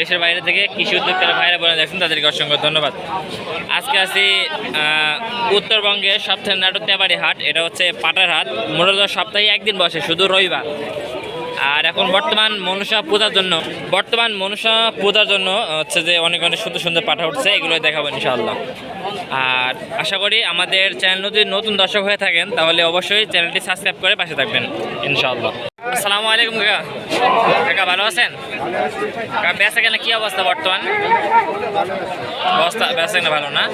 দেশের বাইরে থেকে কৃষি উদ্যোক্তারা ভাইরা বলে দেখছেন, তাদেরকে অসংখ্য ধন্যবাদ। আজকে আছি উত্তরবঙ্গের সপ্তাহের নাটক তেবাড়ি হাট, এটা হচ্ছে পাটার হাট। মূলত সপ্তাহে একদিন বসে, শুধু রবিবার। আর এখন বর্তমান মনসা পূজার জন্য, বর্তমান মনসা পূজার জন্য হচ্ছে যে অনেক অনেক সুন্দর সুন্দর পাঠা উঠছে এগুলো দেখাবো ইনশাআল্লাহ। আর আশা করি আমাদের চ্যানেল যদি নতুন দর্শক হয়ে থাকেন, তাহলে অবশ্যই চ্যানেলটি সাবস্ক্রাইব করে পাশে থাকবেন, ইনশাআল্লাহ। আসসালামু আলাইকুম, কাকা। কাকা, ভালো আছেন? কাকা, বেচা কেনা কি অবস্থা বর্তমান? অবস্থা, বেচা কেনা ভালো না?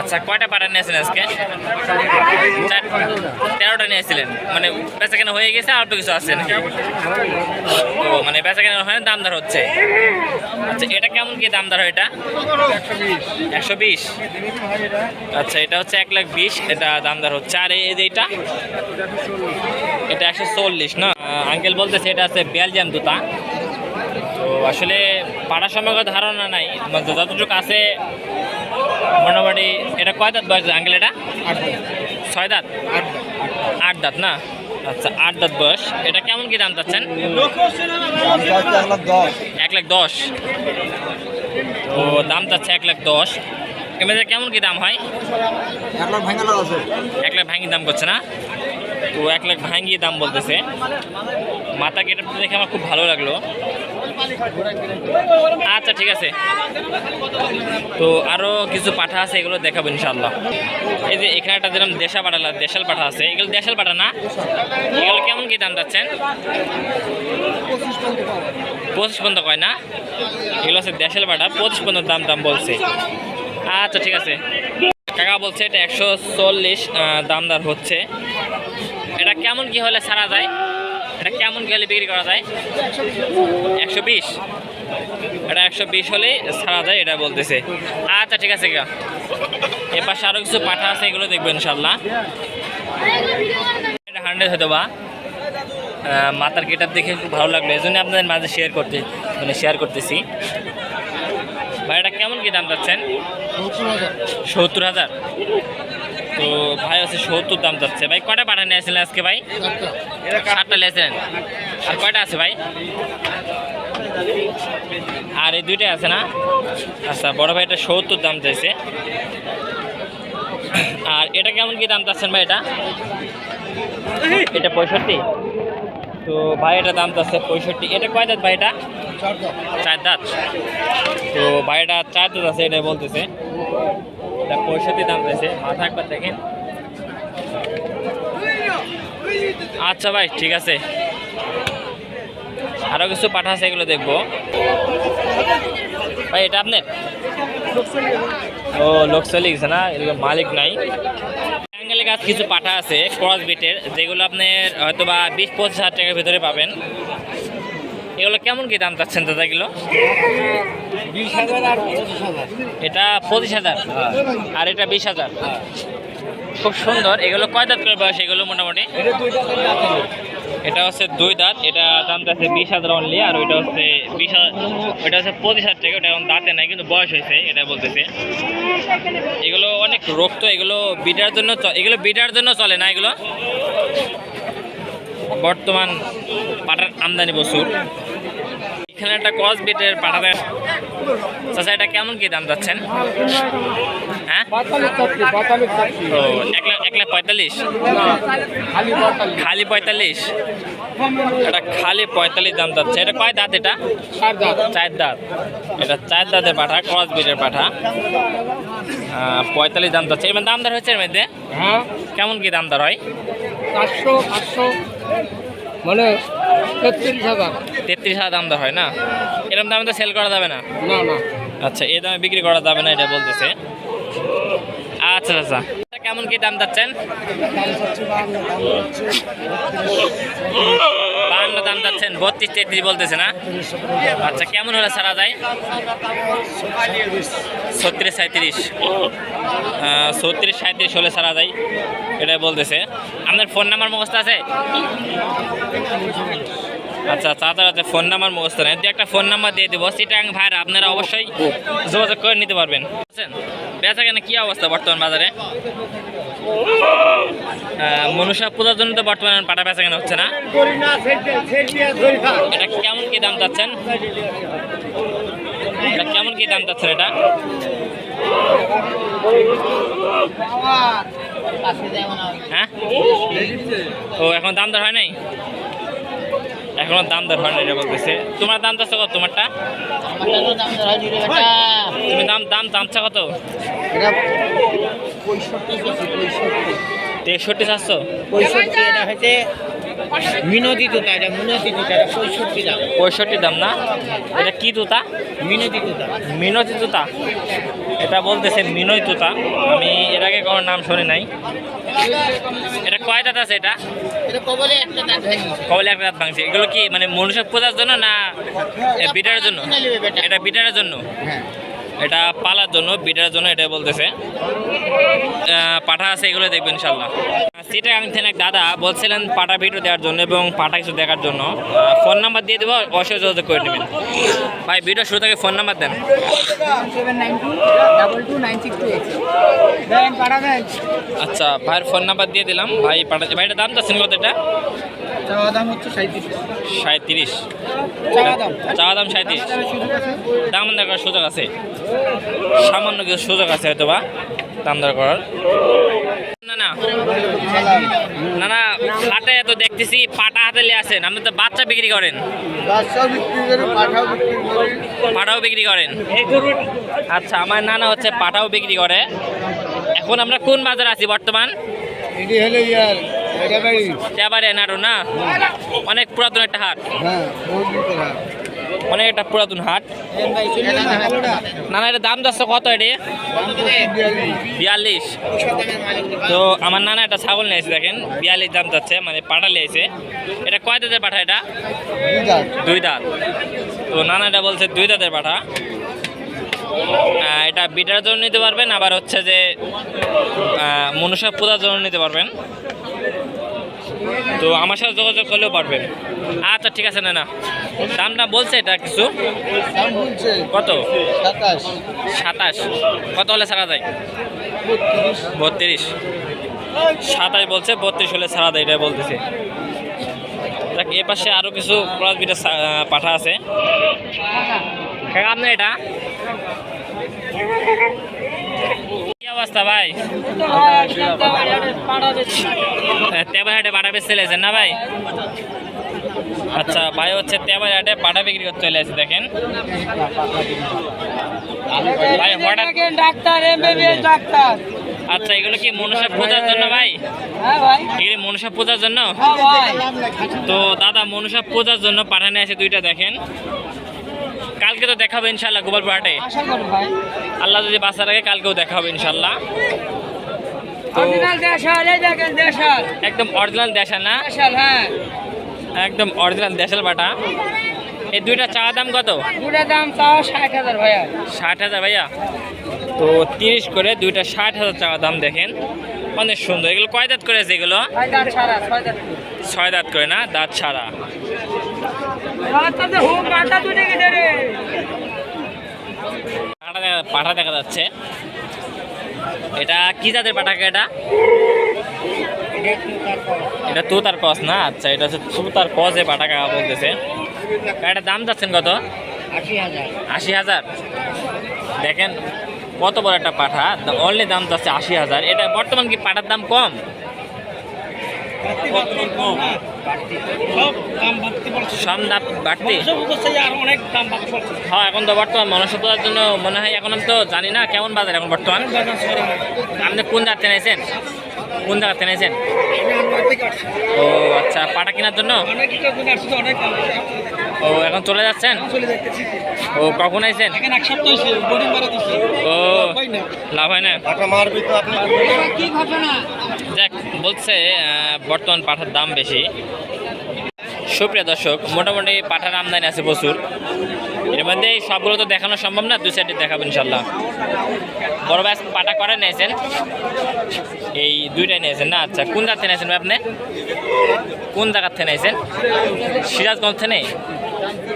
আচ্ছা কয়টা পাঠা নিয়েছেন আজকে? তেরোটা নিয়েছিলেন। মানে বেচা কেনা হয়ে গেছে, আর তো কিছু আছে ও মানে বেচা কেনা হয় দামদার হচ্ছে। আচ্ছা এটা কেমন কি দামদার হয় এটা? একশো বিশ। আচ্ছা এটা হচ্ছে এক লাখ বিশ, এটা দামদার হচ্ছে। আর এই যে এটা এটা একশো চল্লিশ, না? আঙ্কেল বলতেছে এটা আছে বেলজিয়াম জুতা তো আসলে পাড়া সম্পর্কে ধারণা নাই। মানে যতটুকু আছে মোটামুটি এটা কয় দাঁত বয়স আঙ্কেল এটা? ছয় দাঁত? আট দাঁত। না? আচ্ছা আট দাঁত বয়স। এটা কেমন কি দাম চাচ্ছেন? এক লাখ দশ। ও দাম চাচ্ছে এক লাখ দশ। কেমন কি দাম হয়? এক লাখ ভাঙি দাম করছে না? তো এক লাখ ভাঙ্গি দাম বলতেছে। মাথা কেটে দেখে আমার খুব ভালো লাগল। আচ্ছা ঠিক আছে। তো আরও কিছু পাঠা আছে, এগুলো দেখাবো ইনশাল্লাহ এই যে এখানে একটা যেরকম দেশা পাঠা, দেশাল পাঠা আছে। এগুলো দেশাল পাঠা না? এগুলো কেমন কি দাম যাচ্ছেন? পঁচিশ পর্যন্ত কয় না? এগুলো হচ্ছে দেশাল পাঠা, পঁচিশ পর্যন্ত দাম দাম বলছে। আচ্ছা ঠিক আছে। কাকা বলছে এটা একশো চল্লিশ দামদার হচ্ছে। এটা কেমন কি হলে ছাড়া যায়? এটা কেমন কি হলে বিক্রি করা যায়? একশো বিশ। এটা একশো বিশ হলেই ছাড়া যায় এটা বলতেছে। আচ্ছা ঠিক আছে কাকা এ পাশে আরও কিছু পাঠা আছে, এগুলো দেখবেন ইনশাল্লাহ এটা হান্ড্রেড হয়তো বা। মাথার গেটার দেখে খুব ভালো লাগল এই জন্য আপনাদের মাঝে শেয়ার করতে মানে শেয়ার করতেছি। ভাই, এটা কেমন কি দাম যাচ্ছেন সত্তর হাজার। তো ভাই হচ্ছে সত্তর দাম যাচ্ছে। ভাই কটা পাঠা নিয়ে আসছিলেন আজকে ভাই? সাতটা নিয়েছিলেন আর কয়টা আছে ভাই? আর এই দুইটাই আছে না? আচ্ছা বড় ভাই, এটা সত্তর দাম চাইছে। আর এটা কেমন কি দাম চাচ্ছেন ভাই এটা? এটা পঁয়ষট্টি? তো ভাই, এটা দাম চাচ্ছে পঁয়ষট্টি। এটা কয় দাঁত ভাই এটা? চার দাঁত। তো ভাইটা চার দাঁত আছে এটা বলতেছে। এটা দাম চাইছে মাথা একবার দেখেন। আচ্ছা ভাই, ঠিক আছে। আরও কিছু পাঠা আছে, এগুলো দেখব। ভাই, এটা আপনার? ও লোক না? এরকম মালিক নাই। গাছ কিছু পাঠা আছে ক্রস বিটের যেগুলো আপনার হয়তো বা বিশ পঁচিশ হাজার টাকার ভিতরে পাবেন। এগুলো কেমন কি দাম চাচ্ছেন দাদা এগুলো? এটা পঁচিশ হাজার। আর এটা বিশ হাজার। খুব সুন্দর। এগুলো কয় দাঁত করে বয়স এগুলো মোটামুটি? এটা হচ্ছে দুই দাঁত। এটা দাম আছে বিশ হাজার অনলি আর ওইটা হচ্ছে বিশ হাজার ওইটা হচ্ছে পঁচিশ হাজার টাকা। ওটা এখন দাঁতে নাই, কিন্তু বয়স হয়েছে, এটা বলতেছে। এগুলো অনেক রোগ তো এগুলো বিটার জন্য এগুলো বিটার জন্য চলে না এগুলো? বর্তমান পাটার আমদানি প্রচুর এখানে একটা কস বিটের পাঠাতে চাচা এটা কেমন কি দাম যাচ্ছেন? হ্যাঁ? পঁয়তাল্লিশ পঁয়তাল্লিশ ও এক লাখ এক লাখ পঁয়তাল্লিশ? খালি পঁয়তাল্লিশ? এটা খালি পঁয়তাল্লিশ দাম যাচ্ছে। এটা কয় দাঁত এটা? চার দাঁত। এটা চার দাঁতের পাঠা ক্রস বিটের পাঠা। পঁয়তাল্লিশ দাম যাচ্ছে। এবার দামদার হচ্ছে এর মধ্যে? হ্যাঁ। কেমন কি দাম দামদার হয়? চারশো আটশো মানে তেত্রিশ হাজার। তেত্রিশ হাজার দাম দেওয়া হয় না? এরকম দামে তো সেল করা যাবে না? না না। আচ্ছা এই দামে বিক্রি করা যাবে না এটা বলতেছে। আচ্ছা আচ্ছা। কেমন কি দাম যাচ্ছেন বাহান্ন দাম যাচ্ছেন, বত্রিশ তেত্রিশ বলতেছে না? আচ্ছা কেমন হলে ছাড়া যায়? ছত্রিশ সাঁত্রিশ ছত্রিশ সাঁত্রিশ হলে ছাড়া যায়, এটাই বলতেছে। আপনার ফোন নাম্বার মুখস্থ আছে? আচ্ছা চাচার আছে ফোন নাম্বার মুখস্থ নেই একটা ফোন নাম্বার দিয়ে দেবো সিটাং ভাইরা আপনারা অবশ্যই যোগাযোগ করে নিতে পারবেন। বুঝছেন? বেচা কেন কি অবস্থা বর্তমান বাজারে? মনুষা পূজার জন্য তো বর্তমানে পাটা বেচা কেন হচ্ছে না? এটা কেমন কি দাম চাচ্ছেন? এটা কেমন কি দাম চাচ্ছেন এটা? হ্যাঁ? ও, এখন দাম দর হয় নাই? এখনও দাম দর হয় এটা বলতেছে। তোমার দাম চাচ্ছ কত তোমারটা? তুমি দাম দাম দাম চা কত? তেষট্টি চাচ্ছ পঁয়ষট্টি এটা হচ্ছে মিনতি জুতা এটা মিনতি জুতা এটা পঁয়ষট্টি দাম। পঁয়ষট্টি দাম না? এটা কি তুতা? মিনতি জুতা মিনতি তুতা। এটা বলতেছে মিনই তুতা। আমি এর আগে কোনো নাম শুনি নাই। এটা কয় দাঁত আছে এটা? এটা কবলে একটা দাঁত ভেঙে কবলে একটা দাঁত ভাঙছে। এগুলো কি মানে মনুষ্য পূজার জন্য না বিটার জন্য? এটা বিটারের জন্য? হ্যাঁ। এটা পালার জন্য বিটার জন্য এটা বলতেছে। পাঠা আছে এগুলো দেখবেন ইনশাল্লাহ সিটাগাং থেকে এক দাদা বলছিলেন পাটা ভিডিও দেওয়ার জন্য এবং পাটা কিছু দেখার জন্য। ফোন নাম্বার দিয়ে দেবো অবশ্যই যোগাযোগ করে নেবেন। ভাই ভিডিও শুরু থেকে ফোন নাম্বার দেন। আচ্ছা ভাইয়ের ফোন নাম্বার দিয়ে দিলাম। ভাই পাঠাচ্ছে ভাইটার দাম চাচ্ছেন কত এটা? চাওয়া দাম। হচ্ছে সাঁত্রিশ চাওয়া দাম সাঁত্রিশ দাম দেখার সুযোগ আছে। সামান্য কিছু সুযোগ আছে হয়তো বা দাম দর করার। না না না না হাটে তো দেখতেছি পাটা হাতে আছেন আপনি তো বাচ্চা বিক্রি করেন। পাটাও বিক্রি করেন। আচ্ছা আমার নানা হচ্ছে পাটাও বিক্রি করে। এখন আমরা কোন বাজার আছি বর্তমান? না? অনেক পুরাতন একটা হাট। হ্যাঁ হয় অনেক একটা পুরাতন হাট। না না এটা দাম যাচ্ছে কত এটি? বিয়াল্লিশ। তো আমার নানা একটা ছাগল নিয়েছে দেখেন, বিয়াল্লিশ দাম যাচ্ছে মানে পাঠা নিয়েছে এটা কয় দাঁতের পাঠা এটা? দুই দাঁত। তো নানা এটা বলছে দুই দাঁতের পাঠা। এটা বিটার জন্য নিতে পারবেন, আবার হচ্ছে যে মনুষ্য পূজার জন্য নিতে পারবেন। তো আমার সাথে যোগাযোগ করলেও পারবেন। আচ্ছা ঠিক আছে না না দামটা বলছে এটা কিছু? কত? সাতাশ। কত হলে ছাড়া যায়? বত্রিশ। সাতাশ বলছে বত্রিশ হলে ছাড়া দেয় এটা বলতেছে। দেখ এ পাশে আরও কিছু ক্রস পাঠা আছে। কাকা আপনার এটা? অবস্থা ভাই? তেবার হাটে পাঠা বেচতে চলেছেন না ভাই? আচ্ছা ভাই হচ্ছে বিক্রি করতে দেখেন। ভাই আচ্ছা এগুলো কি মনসা পূজার জন্য ভাই? এগুলি মনসা পূজার জন্য? তো দাদা, মনসা পূজার জন্য পাঠানে আছে দুইটা, দেখেন। কালকে তো দেখাবো ইনশাল্লাহ গোপালপুর হাটে করি আল্লাহ যদি বাঁচা রাখে কালকেও দেখা হবে ইনশাল্লাহ একদম অরিজিনাল দেশাল না? হ্যাঁ। একদম অরিজিনাল দেশাল বাটা। এই দুইটা চা দাম কত? দুটা দাম ষাট হাজার ভাইয়া। ষাট হাজার ভাইয়া? তো তিরিশ করে দুইটা ষাট হাজার টাকা দাম দেখেন। অনেক সুন্দর। এগুলো কয় দাঁত এগুলো? ছাড়া ছয় দাঁত। ছয় দাঁত করে না? দাঁত ছাড়া। পাঠা দেখা যাচ্ছে। এটা কি জাতের পাঠাকে এটা? এটা তুতার কস না? আচ্ছা এটা হচ্ছে তুতার কসে পাঠাকা বলতেছে। এটা দাম যাচ্ছেন কত? আশি হাজার। দেখেন, কত বড় একটা পাঠা? অনলি দাম যাচ্ছে আশি হাজার। এটা বর্তমান কি পাঠার দাম কম? সব দাম বাড়তে। হ্যাঁ এখন তো বর্তমান জন্য মনে হয় এখন আমি তো জানি না কেমন বাজার এখন বর্তমান। আপনি কোন জায়গা তেনেছেন কোন জায়গা তেনেছেন ও আচ্ছা পাটা কেনার জন্য? অনেক অনেক দাম ও এখন চলে যাচ্ছেন? ও কখন আইছেন? ও লাভ হয় না। যাক, বলছে বর্তমান পাঠার দাম বেশি। সুপ্রিয় দর্শক, মোটামুটি পাঠার আমদানি আছে প্রচুর। এর মধ্যে এই সবগুলো তো দেখানো সম্ভব না, দুই সাইডে দেখাবো ইনশাল্লাহ। বড় ব্যাস পাটা করে নিয়েছেন? এই দুইটাই নিয়েছেন না? আচ্ছা কোন জায়গা থেকে নিয়েছেন আপনি? কোন জায়গার থেকে নিয়েছেন? সিরাজগঞ্জ থেকে? নেই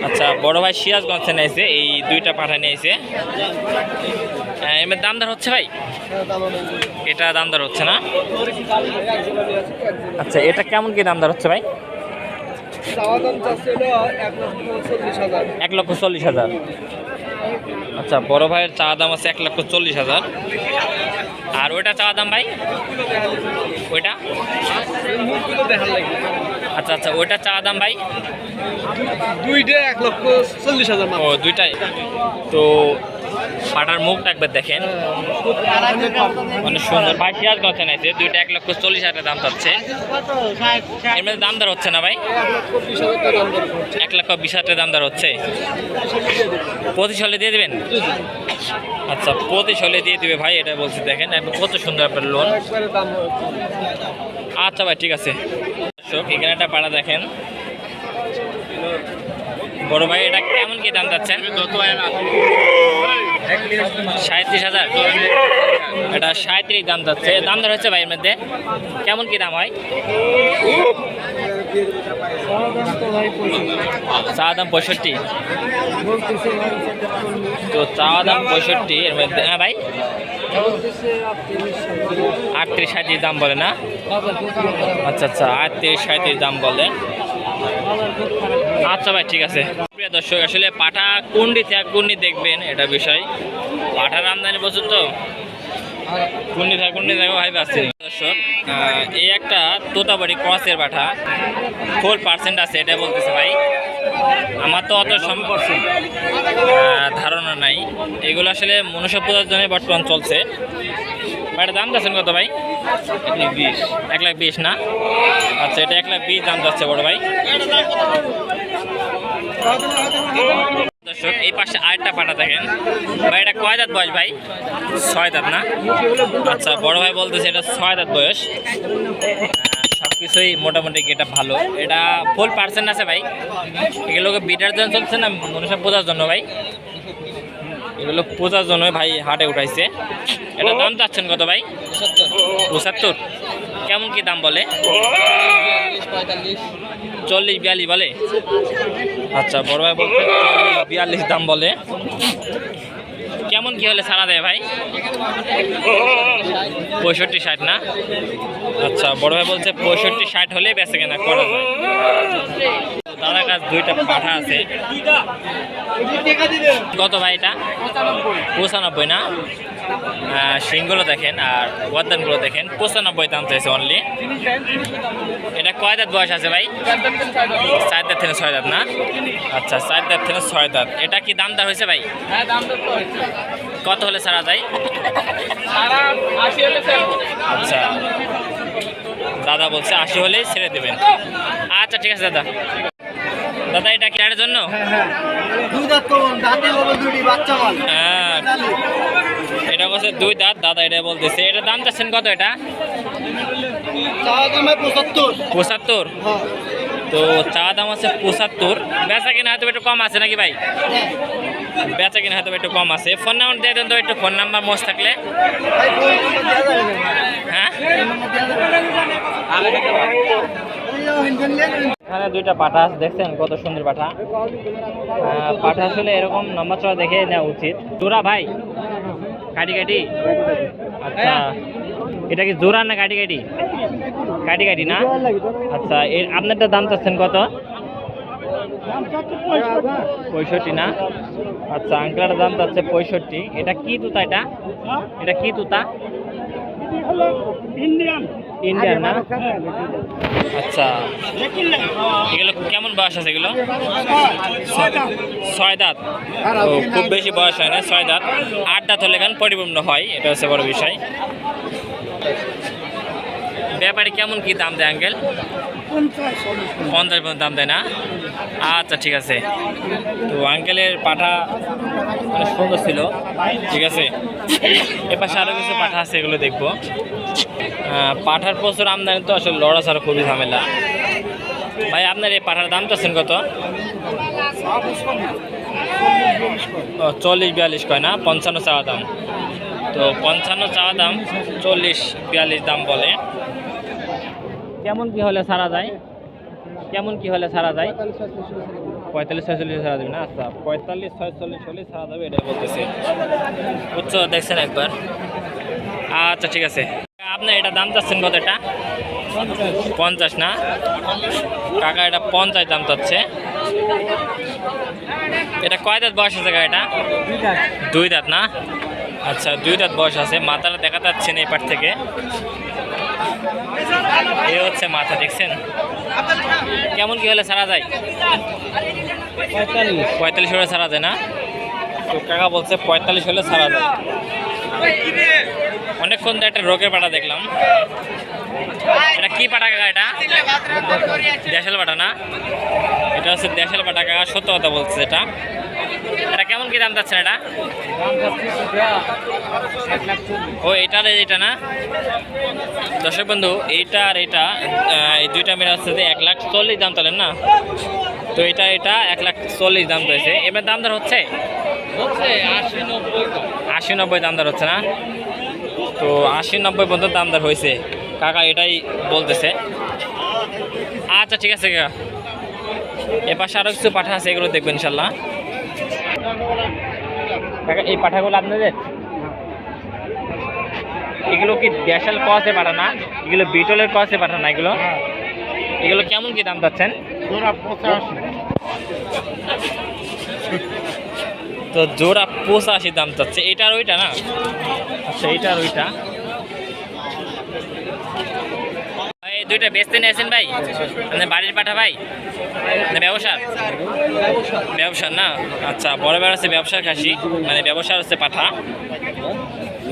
আচ্ছা বড় ভাই সিরাজগঞ্জ থেকে নিয়েছে, এই দুইটা পাঠা নিয়েছে। এর দাম দর হচ্ছে ভাই? এটা দাম দর হচ্ছে না? আচ্ছা এটা কেমন কি দাম দর হচ্ছে ভাই? চাওয়া দাম চাচ্ছে এক লক্ষ চল্লিশ হাজার। এক লক্ষ চল্লিশ হাজার আচ্ছা বড় ভাইয়ের চা দাম আছে এক লক্ষ চল্লিশ হাজার। আর ওইটা চা দাম ভাই? ওইটা? আচ্ছা আচ্ছা ওইটা চা দাম ভাই? দুইটা এক লক্ষ চল্লিশ হাজার ও দুইটাই। তো পাটার মুখটা একবার দেখেন। মানে সুন্দর। ভাই, পেঁয়াজ কথা নাইছে দুইটা এক লক্ষ চল্লিশ হাজার দাম চাচ্ছে। এর মধ্যে দাম দর হচ্ছে না ভাই? এক লক্ষ বিশ হাজার দাম দর হচ্ছে। পঁচিশ হলে দিয়ে দেবেন? আচ্ছা পঁচিশ হলে দিয়ে দিবে ভাই, এটা বলছি দেখেন। কত সুন্দর আপনার লোন আচ্ছা ভাই, ঠিক আছে। এখানে একটা পাড়া দেখেন। বড় ভাই, এটা কেমন কি দাম যাচ্ছেন সাঁত্রিশ হাজার। এটা সাঁত্রিশ দাম যাচ্ছে। দাম দর হচ্ছে ভাই এর মধ্যে। কেমন কি দাম হয়? চা দাম পঁয়ষট্টি। তো চা দাম পঁয়ষট্টি এর মধ্যে। হ্যাঁ ভাই। আটত্রিশ সাঁত্রিশ দাম বলে না? আচ্ছা আচ্ছা। আটত্রিশ সাঁত্রিশ দাম বলে। আচ্ছা ভাই ঠিক আছে। প্রিয় দর্শক আসলে পাঠা কুন্ডি থেকে কুন্ডি দেখবেন এটা বিষয়। পাঠার আমদানি প্রচুর তো কুন্ডি থেকে কুন্ডি থেকে ভাই পাচ্ছি দর্শক এই একটা তোতাবাড়ি ক্রসের পাঠা ফোর পার্সেন্ট আছে এটা বলতেছে ভাই। আমার তো অত সম- আহ, ধারণা নাই। এগুলো আসলে মনুষ্য পূজার জন্য বর্তমান চলছে। এটার দাম যাচ্ছেন কত ভাই? এক লাখ বিশ না? আচ্ছা এটা এক লাখ বিশ দাম যাচ্ছে বড় ভাই। দর্শক, এই পাশে আরেকটা পাটা দেখেন। ভাই, এটা কয় দাঁত বয়স ভাই? ছয় দাঁত না? আচ্ছা বড় ভাই বলতেছে এটা ছয় দাঁত বয়স। সব কিছুই মোটামুটি এটা ভালো। এটা ফুল পার্সেন্ট আছে ভাই। এগুলোকে বিটার জন্য চলছে না মনুষ্য পূজার জন্য ভাই? এগুলো পূজার জন্য ভাই হাটে উঠাইছে। এটা দাম চাচ্ছেন কত ভাই? পঁচাত্তর। কেমন কি দাম বলে? চল্লিশ বিয়াল্লিশ বলে। আচ্ছা বড় ভাই বলতে বিয়াল্লিশ দাম বলে। কেমন কি হলে সারা দেয় ভাই? পঁয়ষট্টি ষাট না? আচ্ছা বড় ভাই বলছে পঁয়ষট্টি ষাট হলে বেঁচে কেনা করা যায়? দাদার কাছে দুইটা পাঠা আছে। কত ভাই এটা? পঁচানব্বই না? শিংগুলো দেখেন আর গদ্দানগুলো দেখেন। পঁচানব্বই দাম চাইছে অনলি এটা কয় দাঁত বয়স আছে ভাই? চার দাঁত থেকে ছয় দাঁত না? আচ্ছা চার দাঁত থেকে ছয় দাঁত। এটা কি দাম দর হয়েছে ভাই? কত হলে সারা যায়? আচ্ছা। দাদা বলছে আশি হলেই ছেড়ে দেবেন। আচ্ছা ঠিক আছে দাদা। দাদা এটা কি এটার জন্য? হ্যাঁ এটা বলছে দুই দাঁত দাদা এটা বলতেছে। এটা দাম চাচ্ছেন কত এটা? পঁচাত্তর। তো চা দাম আছে পঁচাত্তর। বেচা কিনা হয়তো একটু কম আছে নাকি ভাই? বেচা কিনা হয়তো একটু কম আছে। ফোন নাম্বার দিয়ে দেন তো একটু ফোন নাম্বার মোজ থাকলে। হ্যাঁ? এখানে দুইটা পাঠা দেখছেন কত সুন্দর পাঠা। পাঠা আসলে এরকম নম্বর চড়া দেখে নেওয়া উচিত। জোড়া ভাই কাটি কাটি আচ্ছা এটা কি জোড়া না কাটি কাটি কাটি কাটি না? আচ্ছা এর আপনারটা দাম চাচ্ছেন কত? পঁয়ষট্টি না? আচ্ছা আঙ্কলার দাম চাচ্ছে পঁয়ষট্টি। এটা কি তুতা এটা? এটা কি তুতা? ইন্ডিয়ান। না? আচ্ছা। এগুলো কেমন বয়স আছে এগুলো? ছয় দাঁত। ও খুব বেশি বয়স হয় না ছয় দাঁত। আট দাঁত হলে কেন পরিপূর্ণ হয়? এটা হচ্ছে বড় বিষয়। ব্যাপারে কেমন কি দাম দেয় আঙ্কেল? পঞ্চাশ পর্যন্ত দাম দেয় না? আচ্ছা ঠিক আছে। তো আঙ্কেলের পাঠা অনেক সুন্দর ছিল ঠিক আছে। এ পাশে আরও কিছু পাঠা আছে এগুলো দেখব। পাঠার প্রচুর আমদানি তো আসলে লড়া ছাড়া খুবই ঝামেলা। ভাই, আপনার এই পাঠার দাম চাচ্ছেন কত? চল্লিশ বিয়াল্লিশ কয় না? পঞ্চান্ন চাওয়া দাম। তো পঞ্চান্ন চাওয়া দাম চল্লিশ বিয়াল্লিশ দাম বলে। কেমন কি হলে ছাড়া যায়? কেমন কি হলে ছাড়া যায়? পঁয়তাল্লিশ ছয়চল্লিশ ছাড়া যাবে না? আচ্ছা পঁয়তাল্লিশ ছয়চল্লিশ হলে ছাড়া যাবে, এটাই বলতেছে। উচ্চ দেখছেন একবার। আচ্ছা ঠিক আছে। আপনার এটা দাম চাচ্ছেন কত এটা? পঞ্চাশ না? কাকা, এটা পঞ্চাশ দাম চাচ্ছে। এটা কয় দাঁত বয়স আছে এটা? দুই দাঁত না? আচ্ছা দুই দাঁত বয়স আছে। মাথাটা দেখা যাচ্ছে না এপার থেকে। এ হচ্ছে মাথা, দেখছেন? কেমন কি হলে ছাড়া যায়? পঁয়তাল্লিশ হলে ছাড়া যায় না? তো কাকা বলছে পঁয়তাল্লিশ হলে ছাড়া যায়। অনেকক্ষণ তো একটা রোগের পাটা দেখলাম। এটা কি পাটা কাকা এটা? দেশাল পাটা না? এটা হচ্ছে দেশাল পাটা কাকা সত্য কথা বলছে এটা। এটা কেমন কি দাম যাচ্ছে এটা? ও এটা আর এটা না? দর্শক বন্ধু এইটা আর এটা এই দুইটা মিলে হচ্ছে যে এক লাখ চল্লিশ দাম তোলেন না? তো এটা এটা এক লাখ চল্লিশ দাম রয়েছে। এবার দাম দর হচ্ছে? আশি নব্বই দাম দর হচ্ছে না? তো আশি নব্বই পর্যন্ত দাম দর হয়েছে। কাকা এটাই বলতেছে। আচ্ছা ঠিক আছে কাকা। এ পাশে আরও কিছু পাঠা আছে এগুলো দেখবেন ইনশাল্লাহ। কাকা এই পাঠাগুলো আপনাদের? এগুলো কি দেশাল কসে পাঠা না এগুলো বিটলের কসে পাঠা না এগুলো এগুলো কেমন কি দাম পাচ্ছেন তো জোড়া পঁচাশি দাম চাচ্ছে। এটা আর ওইটা না? আচ্ছা এইটা আর ওইটা দুইটা বেচতে নিয়েছেন ভাই? মানে বাড়ির পাঠা ভাই? না ব্যবসার ব্যবসার না? আচ্ছা বড় বড় আছে ব্যবসার খাসি। মানে ব্যবসার হচ্ছে পাঠা।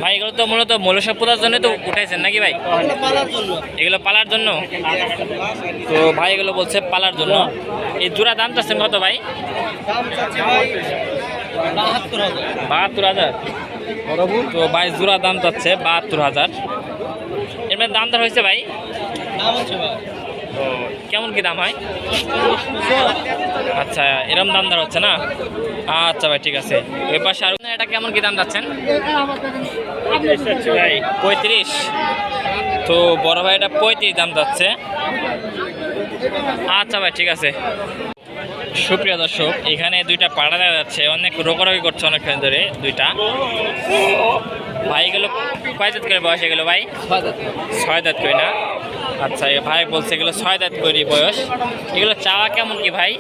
ভাই এগুলো তো মূলত মৌলসা পোতার জন্য তো উঠাইছেন নাকি ভাই? এগুলো পালার জন্য? তো ভাই এগুলো বলছে পালার জন্য। এই জোড়া দাম চাচ্ছেন কত ভাই বাহাত্তর হাজার। তো ভাই জোড়া দাম চাচ্ছে বাহাত্তর হাজার। এর মধ্যে দাম দর হয়েছে ভাই? তো কেমন কি দাম হয়? আচ্ছা এরম দাম দর হচ্ছে না? আচ্ছা ভাই ঠিক আছে। পাশে আর এটা কেমন কি দাম যাচ্ছেন? ভাই পঁয়ত্রিশ। তো বড় ভাই এটা পঁয়ত্রিশ দাম যাচ্ছে। আচ্ছা ভাই ঠিক আছে। সুপ্রিয় দর্শক এখানে দুইটা পাড়া দেখা যাচ্ছে। অনেক রোগারোগি করছে অনেকক্ষণ ধরে দুইটা। ভাই এগুলো কয় দাঁত করে বয়স এগুলো ভাই? ছয় দাঁত করে। না? আচ্ছা ভাই বলছে এগুলো ছয় দাঁত করি বয়স। এগুলো চাওয়া কেমন কি ভাই?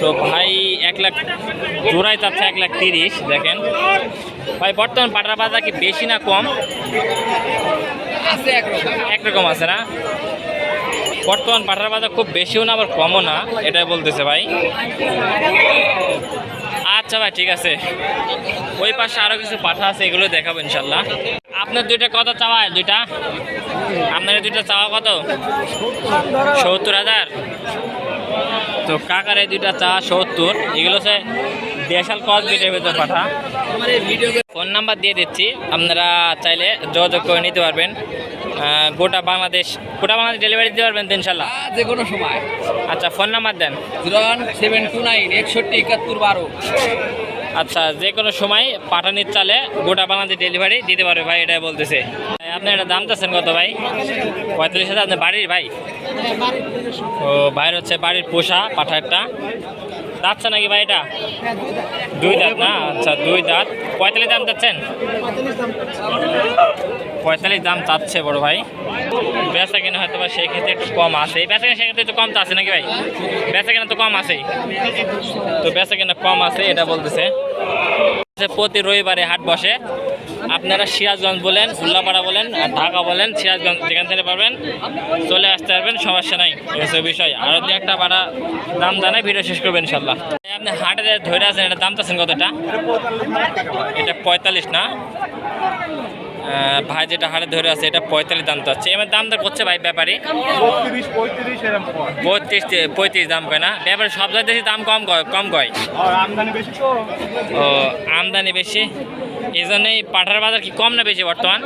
তো ভাই এক লাখ জোড়াই চাচ্ছে এক লাখ তিরিশ দেখেন। ভাই বর্তমান পাটার বাজার কি বেশি না কম? আছে একরকম আছে না? বর্তমান পাটার বাজার খুব বেশিও না, আবার কমও না, এটাই বলতেছে ভাই। আচ্ছা ভাই, ঠিক আছে। ওই পাশে আরও কিছু পাঠা আছে, এগুলো দেখাবো ইনশাল্লাহ। আপনার দুইটা কত চাওয়া দুইটা? আপনার দুইটা চাওয়া কত? সত্তর হাজার। তো কাকার এই দুইটা চা সত্তর। এগুলো হচ্ছে দেশাল কস বিটের ভেতর পাঠা। ফোন নাম্বার দিয়ে দিচ্ছি, আপনারা চাইলে যোগাযোগ করে নিতে পারবেন। গোটা বাংলাদেশ গোটা বাংলাদেশ ডেলিভারি দিতে পারবেন তো ইনশাল্লাহ? যে কোনো সময়। আচ্ছা ফোন নাম্বার দেন। Zero one seven two nine একষট্টি একাত্তর বারো আচ্ছা যে কোনো সময় পাঠানির চালে গোটা বাংলাদেশ ডেলিভারি দিতে পারবে ভাই এটাই বলতেছে। আপনি এটা দাম চাচ্ছেন কত ভাই? পঁয়তাল্লিশ হাজার আপনার বাড়ির ভাই? ও বাইরে হচ্ছে বাড়ির পোষা পাঠারটা। দাঁতছে নাকি ভাই এটা? দুই দাঁত না? আচ্ছা দুই দাঁত। পঁয়তাল্লিশ দাম চাচ্ছেন? পঁয়তাল্লিশ দাম চাচ্ছে বড় ভাই। বেচা কেনা হয়তো বা সেই ক্ষেত্রে একটু কম আছে। বেচা কেনা সেক্ষেত্রে একটু কম আছে নাকি ভাই? বেচা কেনা তো কম আছেই। তো বেচা কিনা কম আছে, এটা বলতেছে। প্রতি রবিবারে হাট বসে। আপনারা সিরাজগঞ্জ বলেন, উল্লাপাড়া বলেন, আর ঢাকা বলেন, সিরাজগঞ্জ যেখান থেকে পারবেন, চলে আসতে পারবেন, সমস্যা নাই। হচ্ছে বিষয়। আর দু একটা ভাড়া দাম জানাই, ভিডিও শেষ করবেন ইনশাল্লাহ আপনি হাটে ধরে আছেন, এটা দাম চাচ্ছেন কতটা? এটা পঁয়তাল্লিশ না? ভাই যেটা হাটে ধরে আছে এটা পঁয়তাল্লিশ দাম চাচ্ছে এবার দাম দর করছে ভাই ব্যাপারী? বত্রিশ পঁয়ত্রিশ দাম কয় না? ব্যাপারে সব জায়গায় দাম কম কয় কম কয়? আমদানি বেশি তো। ও আমদানি বেশি? এই জন্যই পাঠার বাজার কি কম না বেশি বর্তমান?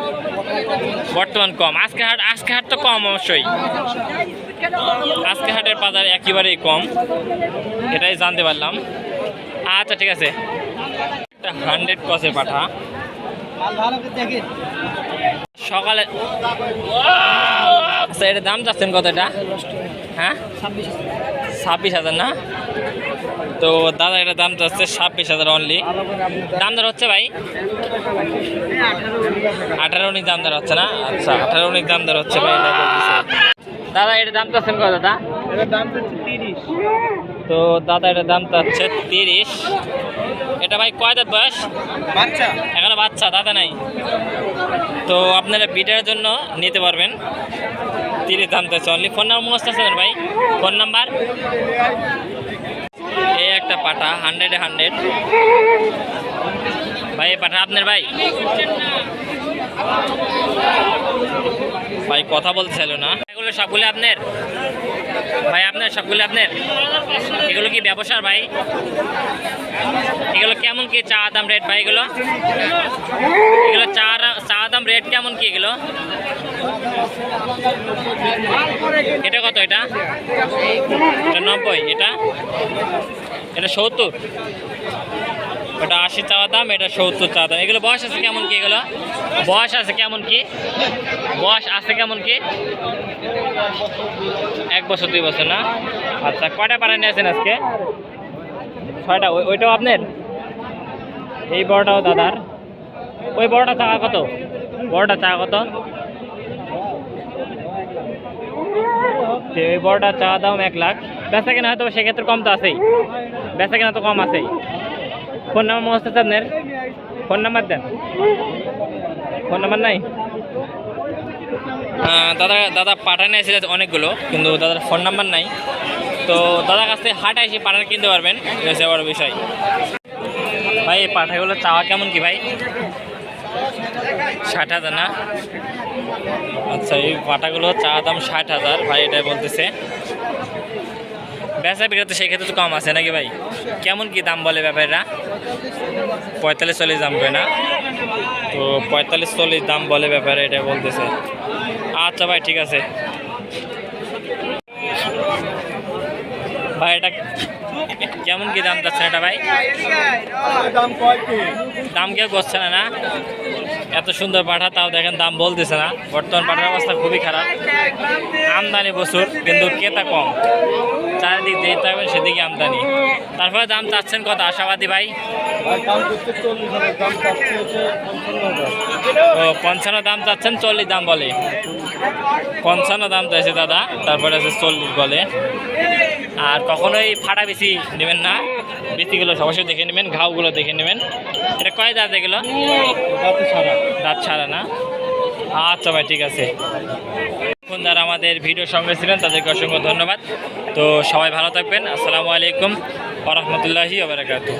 বর্তমান কম। আজকে হাট আজকে হাট তো কম অবশ্যই। আজকে হাটের বাজার একেবারেই কম। এটাই জানতে পারলাম। আচ্ছা ঠিক আছে। একটা হান্ড্রেড কসে পাঠা। সকালে আচ্ছা এটা দাম চাচ্ছেন কত এটা? হ্যাঁ? ছাব্বিশ হাজার না? তো দাদা, এটা দাম চাচ্ছে ছাব্বিশ হাজার অনলি দাম দর হচ্ছে ভাই? আঠারো উনিশ দাম দর হচ্ছে না? আচ্ছা আঠারো উনিশ দাম দর হচ্ছে ভাই দাদা এটার দাম চাচ্ছেন কত দাদা? দাম হচ্ছে তিরিশ। তো দাদা এটার দাম চাচ্ছে তিরিশ। এটা ভাই কয় দাঁত বয়স? বাচ্চা। এখনও বাচ্চা দাদা নাই। তো আপনারা বিটার জন্য নিতে পারবেন। তিরিশ দাম চাচ্ছে। অনলি ফোন নাম্বার মস্ত আছে ভাই। ফোন নাম্বার এই একটা পাটা হান্ড্রেডে হান্ড্রেড ভাই এই পাঠা আপনার ভাই? ভাই কথা বলছিল না। এগুলো সবগুলো আপনার? ভাই, আপনার সবগুলো আপনার? এগুলো কি ব্যবসার ভাই? এগুলো কেমন কি চা দাম রেট ভাই এগুলো? এগুলো চা চা দাম রেট কেমন কি এগুলো? এটা কত এটা? এটা নব্বই, এটা? এটা সত্তর? ওটা আশি চাওয়া দাম, এটা সত্তর চাওয়া দাম। এগুলো বয়স আছে কেমন কি এগুলো? বয়স আছে কেমন কি? বয়স আছে কেমন কি? এক বছর, দুই বছর না? আচ্ছা কয়টা পাড়া নিয়েছেন আজকে? ছয়টা। ওই ওইটাও আপনার? এই বড়টাও দাদার। ওই বড়টা টাকা কত? বড়টা টাকা কত? ওই বড়টা চা দাম এক লাখ। বেচা কেনা হয়তো সেক্ষেত্রে কম তো আছেই। বেচা কেনা তো কম আছেই। ফোন নাম্বার মস্ত আছে আপনার ফোন নাম্বার দেন। ফোন নাম্বার নাই? দাদা দাদা পাঠানে এসে অনেকগুলো, কিন্তু দাদার ফোন নাম্বার নাই। তো দাদার কাছ থেকে হাট এসে পাঠান কিনতে পারবেন, এটা বড় বিষয়। ভাই, এই পাঠাগুলো চাওয়া কেমন কি ভাই? ষাট হাজার না? আচ্ছা এই পাটাগুলো চা দাম ষাট হাজার, ভাই এটাই বলতেছে। বেচা বিক্রি তো সেক্ষেত্রে তো কম আছে, নাকি ভাই? কেমন কি দাম বলে ব্যাপারীরা? পঁয়তাল্লিশ চল্লিশ দাম করে না? তো পঁয়তাল্লিশ চল্লিশ দাম বলে ব্যাপারে এটা বলতেছে। আচ্ছা ভাই, ঠিক আছে। ভাই, এটা কেমন কি দাম যাচ্ছে এটা ভাই? দাম কেউ করছে না না? এত সুন্দর পাঠা, তাও দেখেন দাম বলতেছে না। বর্তমান পাঠার অবস্থা খুবই খারাপ। আমদানি প্রচুর, কিন্তু ক্রেতা কম। চারিদিক যেতে হবে সেদিকে আমদানি। তারপরে দাম চাচ্ছেন কত? আশাবাদী ভাই? ও, পঞ্চান্ন দাম চাচ্ছেন, চল্লিশ দাম বলে। পঞ্চান্ন দাম চাইছে দাদা, তারপরে আছে চল্লিশ বলে। আর কখনোই ফাটা বেশি নেবেন না। বেশিগুলো অবশ্যই দেখে নেবেন ঘাউগুলো দেখে নেবেন। এটা কয় দাঁত এগুলো? দাঁতে ছাড়া। দাঁত ছাড়া না? আচ্ছা ভাই ঠিক আছে। এখন যারা আমাদের ভিডিও সঙ্গে ছিলেন তাদেরকে অসংখ্য ধন্যবাদ। তো সবাই ভালো থাকবেন। আসসালামু আলাইকুম ওরহমতুল্লাহি ওবরাকাতু